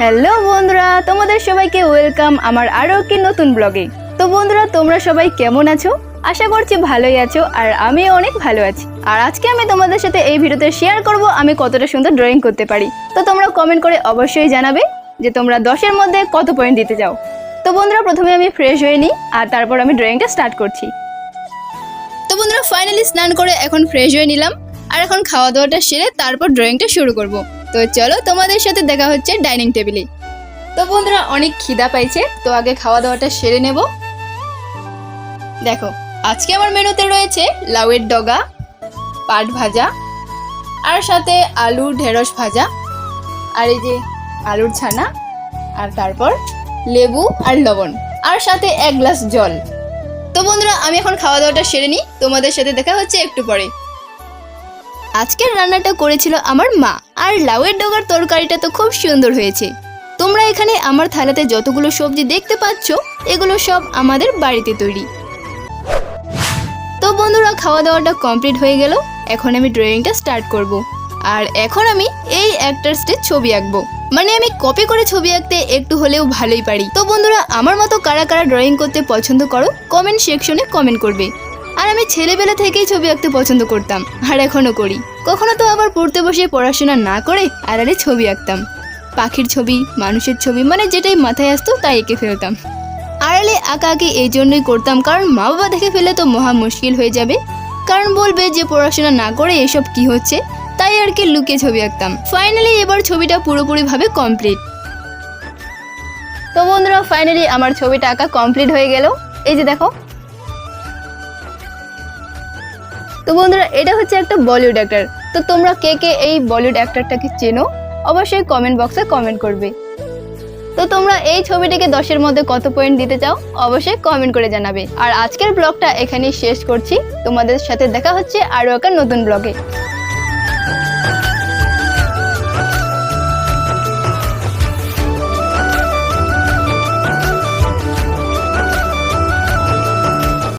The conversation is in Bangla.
হ্যালো বন্ধুরা, তোমাদের সবাইকে ওয়েলকাম আমার আরও একটি নতুন ব্লগে। তো বন্ধুরা, তোমরা সবাই কেমন আছো? আশা করছি ভালোই আছো আর আমিও অনেক ভালো আছি। আর আজকে আমি তোমাদের সাথে এই ভিডিওতে শেয়ার করব আমি কতটা সুন্দর ড্রয়িং করতে পারি। তো তোমরা কমেন্ট করে অবশ্যই জানাবে যে তোমরা দশের মধ্যে কত পয়েন্ট দিতে চাও। তো বন্ধুরা, প্রথমে আমি ফ্রেশ হয়ে নিই আর তারপর আমি ড্রয়িংটা স্টার্ট করছি। তো বন্ধুরা ফাইনালি স্নান করে এখন ফ্রেশ হয়ে নিলাম। আর এখন খাওয়া দাওয়াটা সেরে তারপর ড্রয়িংটা শুরু করব। তো চলো তোমাদের সাথে দেখা হচ্ছে ডাইনিং টেবিলে। তো বন্ধুরা, অনেক খিদা পাইছে, তো আগে খাওয়া দাওয়াটা সেরে নেব। দেখো, আজকে আমার মেনুতে রয়েছে লাউয়ের ডগা, পাট ভাজা, আর সাথে আলু ঢেঁড়স ভাজা, আর এই যে আলুর ছানা, আর তারপর লেবু আর লবণ, আর সাথে এক গ্লাস জল। তো বন্ধুরা, আমি এখন খাওয়া দাওয়াটা সেরে নিই, তোমাদের সাথে দেখা হচ্ছে একটু পরে। আজকের রান্নাটা করেছিল আমার মা। আর লাউয়ের ডগার তরকারিটা তো খুব সুন্দর হয়েছে। তোমরা এখানে আমার থালাতে যতগুলো সবজি দেখতে পাচ্ছ, এগুলো সব আমাদের বাড়িতে তৈরি। তো বন্ধুরা খাওয়া দাওয়াটা কমপ্লিট হয়ে গেল। এখন আমি ড্রয়িংটা স্টার্ট করব। আর এখন আমি এই অ্যাক্টার্সটির ছবি আঁকবো। মানে আমি কপি করে ছবি আঁকতে একটু হলেও ভালোই পারি। তো বন্ধুরা, আমার মতো কারা কারা ড্রয়িং করতে পছন্দ করো কমেন্ট সেকশনে কমেন্ট করবে। আর আমি ছেলেবেলা থেকেই ছবি আঁকতে পছন্দ করতাম, আর এখনও করি। কখনো তো আবার পড়তে বসে পড়াশোনা না করে আড়ালে ছবি আঁকতাম। পাখির ছবি, মানুষের ছবি মানে যেটাই মাথায় আসতো তাই এঁকে ফেলতাম। আড়ালে আঁকা আঁকি এই জন্যই করতাম, কারণ মা বাবা দেখে ফেলে তো মহা মুশকিল হয়ে যাবে। কারণ বলবে যে পড়াশোনা না করে এসব কি হচ্ছে? তাই আর কি লুকিয়ে ছবি আঁকতাম। ফাইনালি এবার ছবিটা পুরোপুরিভাবে কমপ্লিট তো বন্ধুরা ফাইনালি আমার ছবিটা আঁকা কমপ্লিট হয়ে গেল। এই যে দেখো তো বন্ধুরা, এটা হচ্ছে একটা বলিউড অ্যাক্টার তো তোমরা কে কে এই বলিউড অ্যাক্টারটাকে চেনো? অবশ্যই কমেন্ট বক্সে কমেন্ট করবে। তো তোমরা এই ছবিটিকে দশের মধ্যে কত পয়েন্ট দিতে চাও? অবশ্যই কমেন্ট করে জানাবে। আর আজকের ব্লগটা এখানেই শেষ করছি। তোমাদের সাথে দেখা হচ্ছে আরও একটা নতুন ব্লগে